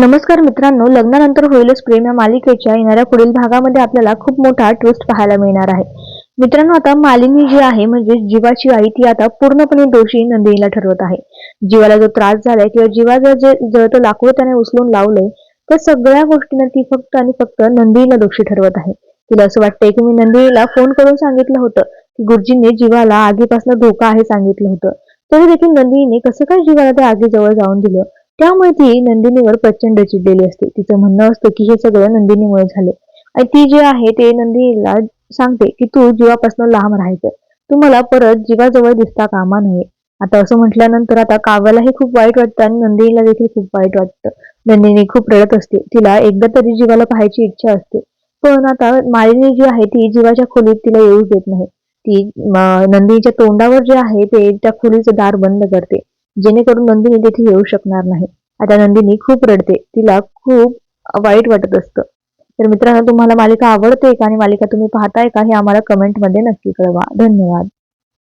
नमस्कार मित्रांनो लग्नानंतर होईलच प्रेम या मालिकेच्या. येणाऱ्या पुढील भागामध्ये आपल्याला खूप मोठा ट्विस्ट पाहायला मिळणार आहे. मित्रांनो आता मालिनी जी आहे म्हणजे जीवाची आई ती आता पूर्णपणे दोषी नंदिनीला ठरवत आहे. जीवाला जो त्रास झालाय किंवा जीवाचं जे जळतं लाकूड त्याने उचलून लावलंय त्या सगळ्या गोष्टींना ती फक्त आणि फक्त नंदिनीला दोषी ठरवत आहे. तिला असं वाटतंय की मी नंदिनीला फोन करून सांगितलं होतं की गुरुजींनी जीवाला आगीपासून धोका आहे सांगितलं होतं. तरी देखील नंदिनीने कसं काय जीवाला त्या आगीजवळ जाऊन दिलं? त्यामुळे ती नंदिनीवर प्रचंड चिडलेली असते. तिचं म्हणणं असतं की हे सगळं नंदिनीमुळे झाले. आणि ती जे आहे ते नंदिनीला सांगते की तू जीवापासून लांब राहायचं. तुम्हाला परत जीवाजवळ दिसता कामा नये. आता असं म्हटल्यानंतर आता काव्यालाही खूप वाईट वाटतं आणि नंदिनीला देखील खूप वाईट वाटतं. नंदिनी खूप रडत असते. तिला एकदा तरी जीवाला पाहायची इच्छा असते. पण आता मालिनी जी आहे ती जीवाच्या खोलीत तिला येऊ देत नाही. ती नंदिनीच्या तोंडावर जे आहे ते त्या खोलीचं दार बंद करते. जेणेकरून नंदिनी तिथे येऊ शकणार नाही. आता नंदिनी खूप रडते. तिला खूप वाईट वाटत असतं. तर मित्रांनो तुम्हाला मालिका आवडते का आणि मालिका तुम्ही पाहताय का हे आम्हाला कमेंटमध्ये नक्की कळवा. धन्यवाद.